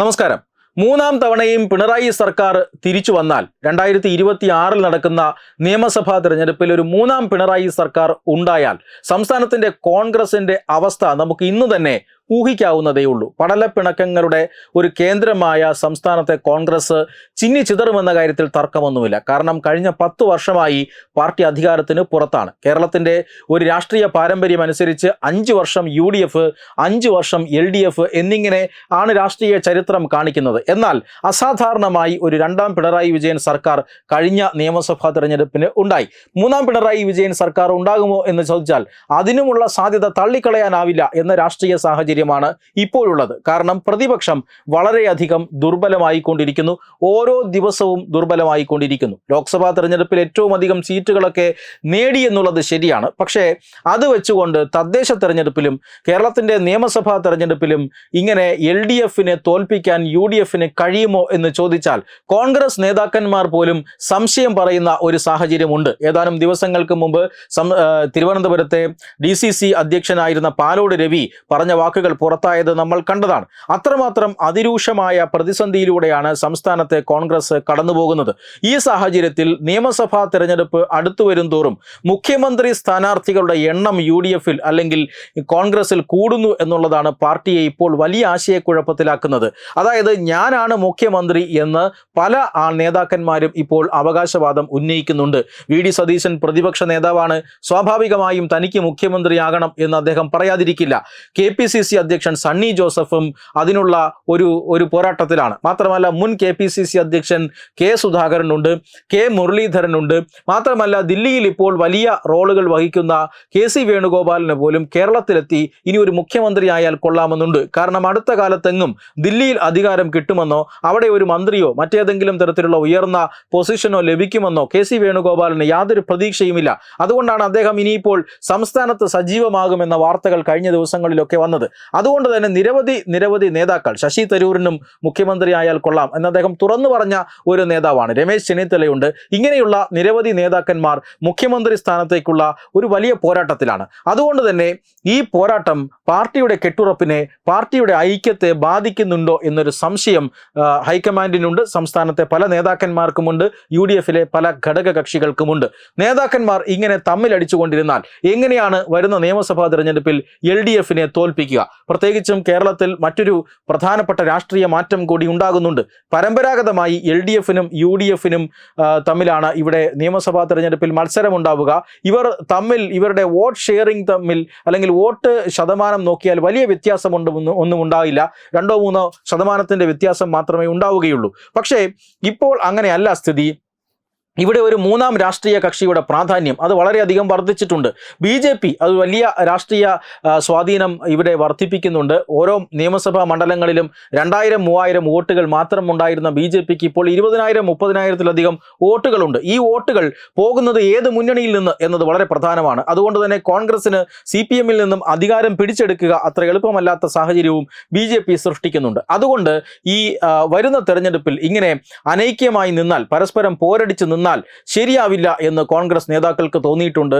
നമസ്കാരം. മൂന്നാം തവണയും പിണറായി സർക്കാർ തിരിച്ചു വന്നാൽ രണ്ടായിരത്തി ഇരുപത്തി ആറിൽ നടക്കുന്ന നിയമസഭാ തെരഞ്ഞെടുപ്പിൽ ഒരു മൂന്നാം പിണറായി സർക്കാർ ഉണ്ടായാൽ സംസ്ഥാനത്തിന്റെ കോൺഗ്രസിന്റെ അവസ്ഥ നമുക്ക് ഇന്ന് തന്നെ ഊഹിക്കാവുന്നതേ ഉള്ളൂ പടലപ്പിണക്കങ്ങളുടെ ഒരു കേന്ദ്രമായ സംസ്ഥാനത്തെ കോൺഗ്രസ് ചിന്നി ചിതറുമെന്ന കാര്യത്തിൽ തർക്കമൊന്നുമില്ല. കാരണം കഴിഞ്ഞ പത്ത് വർഷമായി പാർട്ടി അധികാരത്തിന് പുറത്താണ്. കേരളത്തിന്റെ ഒരു രാഷ്ട്രീയ പാരമ്പര്യം അനുസരിച്ച് അഞ്ച് വർഷം യു ഡി എഫ് അഞ്ച് വർഷം എൽ ഡി എഫ് എന്നിങ്ങനെ ആണ് രാഷ്ട്രീയ ചരിത്രം കാണിക്കുന്നത്. എന്നാൽ അസാധാരണമായി ഒരു രണ്ടാം പിണറായി വിജയൻ സർക്കാർ കഴിഞ്ഞ നിയമസഭാ തെരഞ്ഞെടുപ്പിന് ഉണ്ടായി. മൂന്നാം പിണറായി വിജയൻ സർക്കാർ ഉണ്ടാകുമോ എന്ന് ചോദിച്ചാൽ അതിനുമുള്ള സാധ്യത തള്ളിക്കളയാനാവില്ല എന്ന രാഷ്ട്രീയ സാഹചര്യമാണ് ഇപ്പോഴുള്ളത്. കാരണം പ്രതിപക്ഷം വളരെയധികം ദുർബലമായിക്കൊണ്ടിരിക്കുന്നു. ഓരോ ദിവസവും ദുർബലമായിക്കൊണ്ടിരിക്കുന്നു. ലോക്സഭാ തെരഞ്ഞെടുപ്പിൽ ഏറ്റവും അധികം സീറ്റുകളൊക്കെ നേടിയെന്നുള്ളത് ശരിയാണ്. പക്ഷേ അത് വെച്ചുകൊണ്ട് തദ്ദേശ തെരഞ്ഞെടുപ്പിലും കേരളത്തിന്റെ നിയമസഭാ തെരഞ്ഞെടുപ്പിലും ഇങ്ങനെ എൽ ഡി എഫിനെ തോൽപ്പിക്കാൻ യു ഡി എഫിന് കഴിയുമോ എന്ന് ചോദിച്ചാൽ കോൺഗ്രസ് നേതാക്കന്മാർ പോലും സംശയം പറയുന്ന ഒരു സാഹചര്യമുണ്ട്. ഏതാനും ദിവസങ്ങൾക്ക് മുമ്പ് തിരുവനന്തപുരത്തെ ഡി സി സി അധ്യക്ഷനായിരുന്ന പാലോട് രവി പറഞ്ഞ വാക്കുകൾ പുറത്തായത് നമ്മൾ കണ്ടതാണ്. അത്രമാത്രം അതിരൂക്ഷമായ പ്രതിസന്ധിയിലൂടെയാണ് സംസ്ഥാനത്തെ കോൺഗ്രസ് കടന്നുപോകുന്നത്. ഈ സാഹചര്യത്തിൽ നിയമസഭാ തെരഞ്ഞെടുപ്പ് അടുത്തു വരും തോറും മുഖ്യമന്ത്രി സ്ഥാനാർത്ഥികളുടെ എണ്ണം യു ഡി എഫിൽ അല്ലെങ്കിൽ കോൺഗ്രസിൽ കൂടുന്നു എന്നുള്ളതാണ് പാർട്ടിയെ ഇപ്പോൾ വലിയ ആശയക്കുഴപ്പത്തിലാക്കുന്നത്. അതായത് ഞാനാണ് മുഖ്യമന്ത്രി എന്ന് പല ആ നേതാക്കന്മാരും ഇപ്പോൾ അവകാശവാദം ഉന്നയിക്കുന്നുണ്ട്. വി ഡി സതീശൻ പ്രതിപക്ഷ നേതാവാണ്. സ്വാഭാവികമായും തനിക്ക് മുഖ്യമന്ത്രിയാകണം എന്ന് അദ്ദേഹം പറയാതിരിക്കില്ല. കെ പി സി സി അധ്യക്ഷൻ സണ്ണി ജോസഫും അതിനുള്ള ഒരു ഒരു പോരാട്ടത്തിലാണ്. മാത്രമല്ല മുൻ കെ പി സി സി അധ്യക്ഷൻ കെ സുധാകരനുണ്ട് കെ മുരളീധരനുണ്ട്. മാത്രമല്ല ദില്ലിയിൽ ഇപ്പോൾ വലിയ റോളുകൾ വഹിക്കുന്ന കെ സി വേണുഗോപാലിന് പോലും കേരളത്തിലെത്തി ഇനി ഒരു മുഖ്യമന്ത്രിയായാൽ കൊള്ളാമെന്നുണ്ട്. കാരണം അടുത്ത കാലത്തെങ്ങും ദില്ലിയിൽ അധികാരം കിട്ടുമെന്നോ അവിടെ ഒരു മന്ത്രിയോ മറ്റേതെങ്കിലും തരത്തിലുള്ള ഉയർന്ന പൊസിഷനോ ലഭിക്കുമെന്നോ കെ സി വേണുഗോപാലിന് യാതൊരു പ്രതീക്ഷയുമില്ല. അതുകൊണ്ടാണ് അദ്ദേഹം ഇനിയിപ്പോൾ സംസ്ഥാനത്ത് സജീവമാകുമെന്ന വാർത്തകൾ കഴിഞ്ഞ ദിവസങ്ങളിലൊക്കെ വന്നത്. അതുകൊണ്ട് തന്നെ നിരവധി നിരവധി നേതാക്കൾ ശശി തരൂരിനും മുഖ്യമന്ത്രി ആയാൽ കൊള്ളാം എന്ന് അദ്ദേഹം തുറന്നു പറഞ്ഞ ഒരു നേതാവാണ്. രമേശ് ചെന്നിത്തലയുണ്ട്. ഇങ്ങനെയുള്ള നിരവധി നേതാക്കന്മാർ മുഖ്യമന്ത്രി സ്ഥാനത്തേക്കുള്ള ഒരു വലിയ പോരാട്ടത്തിലാണ്. അതുകൊണ്ട് തന്നെ ഈ പോരാട്ടം പാർട്ടിയുടെ കെട്ടുറപ്പിനെ പാർട്ടിയുടെ ഐക്യത്തെ ബാധിക്കുന്നുണ്ടോ എന്നൊരു സംശയം ഹൈക്കമാൻഡിനുണ്ട്. സംസ്ഥാനത്തെ പല നേതാക്കന്മാർക്കുമുണ്ട്. യു ഡി എഫിലെ പല ഘടക കക്ഷികൾക്കുമുണ്ട് നേതാക്കന്മാർ ഇങ്ങനെ തമ്മിലടിച്ചുകൊണ്ടിരുന്നാൽ എങ്ങനെയാണ് വരുന്ന നിയമസഭാ തെരഞ്ഞെടുപ്പിൽ എൽ ഡി എഫിനെ തോൽപ്പിക്കുക? പ്രത്യേകിച്ചും കേരളത്തിൽ മറ്റൊരു പ്രധാനപ്പെട്ട രാഷ്ട്രീയ മാറ്റം കൂടി ഉണ്ടാകുന്നുണ്ട്. പരമ്പരാഗതമായി എൽ ഡി എഫിനും യു ഡി എഫിനും തമ്മിലാണ് ഇവിടെ നിയമസഭാ തെരഞ്ഞെടുപ്പിൽ മത്സരമുണ്ടാവുക. ഇവർ തമ്മിൽ ഇവരുടെ വോട്ട് ഷെയറിംഗ് തമ്മിൽ അല്ലെങ്കിൽ വോട്ട് ശതമാനം നോക്കിയാൽ വലിയ വ്യത്യാസമുണ്ട് ഒന്നും ഉണ്ടാകില്ല. രണ്ടോ മൂന്നോ ശതമാനത്തിന്റെ വ്യത്യാസം മാത്രമേ ഉണ്ടാവുകയുള്ളൂ. പക്ഷേ ഇപ്പോൾ അങ്ങനെയല്ല സ്ഥിതി. ഇവിടെ ഒരു മൂന്നാം രാഷ്ട്രീയ കക്ഷിയുടെ പ്രാധാന്യം അത് വളരെയധികം വർദ്ധിച്ചിട്ടുണ്ട്. ബി ജെ പി അത് വലിയ രാഷ്ട്രീയ സ്വാധീനം ഇവിടെ വർദ്ധിപ്പിക്കുന്നുണ്ട്. ഓരോ നിയമസഭാ മണ്ഡലങ്ങളിലും രണ്ടായിരം മൂവായിരം വോട്ടുകൾ മാത്രം ഉണ്ടായിരുന്ന ബി ജെ പിക്ക് ഇപ്പോൾ ഇരുപതിനായിരം മുപ്പതിനായിരത്തിലധികം വോട്ടുകളുണ്ട്. ഈ വോട്ടുകൾ പോകുന്നത് ഏത് മുന്നണിയിൽ നിന്ന് എന്നത് വളരെ പ്രധാനമാണ്. അതുകൊണ്ട് തന്നെ കോൺഗ്രസിന് സി പി എമ്മിൽ നിന്നും അധികാരം പിടിച്ചെടുക്കുക അത്ര എളുപ്പമല്ലാത്ത സാഹചര്യവും ബി ജെ പി സൃഷ്ടിക്കുന്നുണ്ട്. അതുകൊണ്ട് ഈ വരുന്ന തെരഞ്ഞെടുപ്പിൽ ഇങ്ങനെ അനൈക്യമായി നിന്നാൽ പരസ്പരം പോരടിച്ച് നിന്നാൽ ശരിയാവില്ല എന്ന് കോൺഗ്രസ് നേതാക്കൾക്ക് തോന്നിയിട്ടുണ്ട്.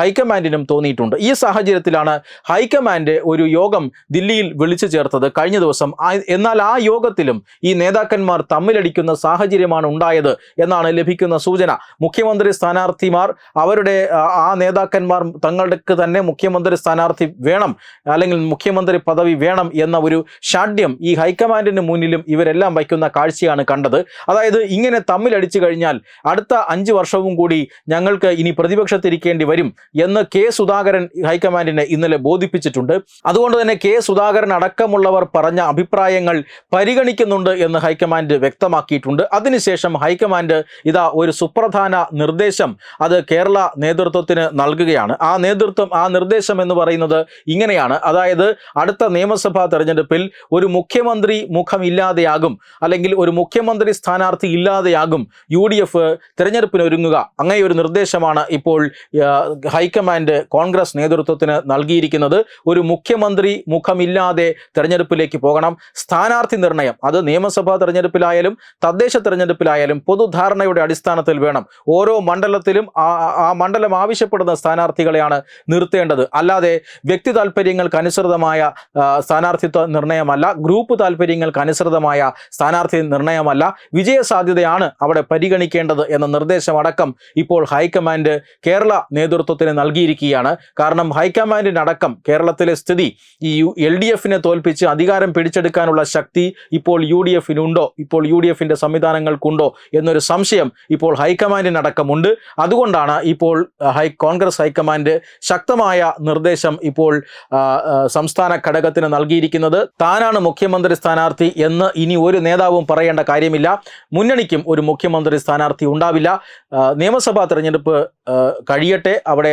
ഹൈക്കമാൻഡിനും തോന്നിയിട്ടുണ്ട്. ഈ സാഹചര്യത്തിലാണ് ഹൈക്കമാൻഡ് ഒരു യോഗം ദില്ലിയിൽ വിളിച്ചു ചേർത്തത് കഴിഞ്ഞ ദിവസം. എന്നാൽ ആ യോഗത്തിലും ഈ നേതാക്കന്മാർ തമ്മിലടിക്കുന്ന സാഹചര്യമാണ് ഉണ്ടായത് എന്നാണ് ലഭിക്കുന്ന സൂചന. മുഖ്യമന്ത്രി സ്ഥാനാർത്ഥിമാർ അവരുടെ ആ നേതാക്കന്മാർ തങ്ങൾക്ക് തന്നെ മുഖ്യമന്ത്രി സ്ഥാനാർത്ഥി വേണം അല്ലെങ്കിൽ മുഖ്യമന്ത്രി പദവി വേണം എന്ന ഒരു ഷാഢ്യം ഈ ഹൈക്കമാൻഡിന് മുന്നിലും ഇവരെല്ലാം വയ്ക്കുന്ന കാഴ്ചയാണ് കണ്ടത്. അതായത് ഇങ്ങനെ തമ്മിലടിച്ചു കഴിഞ്ഞാൽ അടുത്ത അഞ്ച് വർഷവും കൂടി ഞങ്ങൾക്ക് ഇനി പ്രതിപക്ഷത്തിരിക്കേണ്ടി വരും എന്ന് കെ സുധാകരൻ ഹൈക്കമാൻഡിനെ ഇന്നലെ ബോധിപ്പിച്ചിട്ടുണ്ട്. അതുകൊണ്ട് തന്നെ കെ സുധാകരൻ അടക്കമുള്ളവർ പറഞ്ഞ അഭിപ്രായങ്ങൾ പരിഗണിക്കുന്നുണ്ട് എന്ന് ഹൈക്കമാൻഡ് വ്യക്തമാക്കിയിട്ടുണ്ട്. അതിനുശേഷം ഹൈക്കമാൻഡ് ഇതാ ഒരു സുപ്രധാന നിർദ്ദേശം അത് കേരള നേതൃത്വത്തിന് നൽകുകയാണ്. ആ നേതൃത്വം ആ നിർദ്ദേശം എന്ന് പറയുന്നത് ഇങ്ങനെയാണ്. അതായത് അടുത്ത നിയമസഭാ തെരഞ്ഞെടുപ്പിൽ ഒരു മുഖ്യമന്ത്രി മുഖമില്ലാതെയാകും അല്ലെങ്കിൽ ഒരു മുഖ്യമന്ത്രി സ്ഥാനാർത്ഥി ഇല്ലാതെയാകും യു ഡി എഫ് തിരഞ്ഞെടുപ്പിന് ഒരുങ്ങുക. അങ്ങനെ ഒരു നിർദ്ദേശമാണ് ഇപ്പോൾ ഹൈക്കമാൻഡ് കോൺഗ്രസ് നേതൃത്വത്തിന് നൽകിയിരിക്കുന്നത്. ഒരു മുഖ്യമന്ത്രി മുഖമില്ലാതെ തെരഞ്ഞെടുപ്പിലേക്ക് പോകണം. സ്ഥാനാർത്ഥി നിർണയം അത് നിയമസഭാ തെരഞ്ഞെടുപ്പിലായാലും തദ്ദേശ തെരഞ്ഞെടുപ്പിലായാലും പൊതുധാരണയുടെ അടിസ്ഥാനത്തിൽ വേണം. ഓരോ മണ്ഡലത്തിലും ആ മണ്ഡലം ആവശ്യപ്പെടുന്ന സ്ഥാനാർത്ഥികളെയാണ് നിർത്തേണ്ടത്. അല്ലാതെ വ്യക്തി താല്പര്യങ്ങൾക്ക് അനുസൃതമായ സ്ഥാനാർത്ഥിത്വ നിർണയമല്ല ഗ്രൂപ്പ് താല്പര്യങ്ങൾക്ക് അനുസൃതമായ സ്ഥാനാർത്ഥി നിർണയമല്ല. വിജയസാധ്യതയാണ് അവിടെ പരിഗണിക്കേണ്ടത്. എന്ന നിർദ്ദേശമടക്കം ഇപ്പോൾ ഹൈക്കമാൻഡ് കേരള നേതൃത്വത്തിന് നൽകിയിരിക്കുകയാണ്. കാരണം ഹൈക്കമാൻഡിനടക്കം കേരളത്തിലെ സ്ഥിതി ഈ യു എൽ ഡി എഫിനെ തോൽപ്പിച്ച് അധികാരം പിടിച്ചെടുക്കാനുള്ള ശക്തി ഇപ്പോൾ യു ഡി എഫിനുണ്ടോ? ഇപ്പോൾ യു ഡി എഫിന്റെ സംവിധാനങ്ങൾക്കുണ്ടോ? എന്നൊരു സംശയം ഇപ്പോൾ ഹൈക്കമാൻഡിനടക്കമുണ്ട്. അതുകൊണ്ടാണ് ഇപ്പോൾ ഹൈ കോൺഗ്രസ് ഹൈക്കമാൻഡ് ശക്തമായ നിർദ്ദേശം ഇപ്പോൾ സംസ്ഥാന ഘടകത്തിന് നൽകിയിരിക്കുന്നത്. താനാണ് മുഖ്യമന്ത്രി സ്ഥാനാർത്ഥി എന്ന് ഇനി ഒരു നേതാവും പറയേണ്ട കാര്യമില്ല. മുന്നണിക്കും ഒരു മുഖ്യമന്ത്രി സ്ഥാനാർത്ഥി ഉണ്ടാവില്ല. നിയമസഭാ തെരഞ്ഞെടുപ്പ് കഴിയട്ടെ. അവിടെ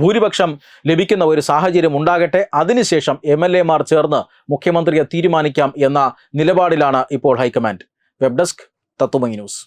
ഭൂരിപക്ഷം ലഭിക്കുന്ന ഒരു സാഹചര്യം ഉണ്ടാകട്ടെ. അതിനുശേഷം എം എൽ എമാർ ചേർന്ന് മുഖ്യമന്ത്രിയെ തീരുമാനിക്കാം എന്ന നിലപാടിലാണ് ഇപ്പോൾ high command. Web desk Tatwamayi news.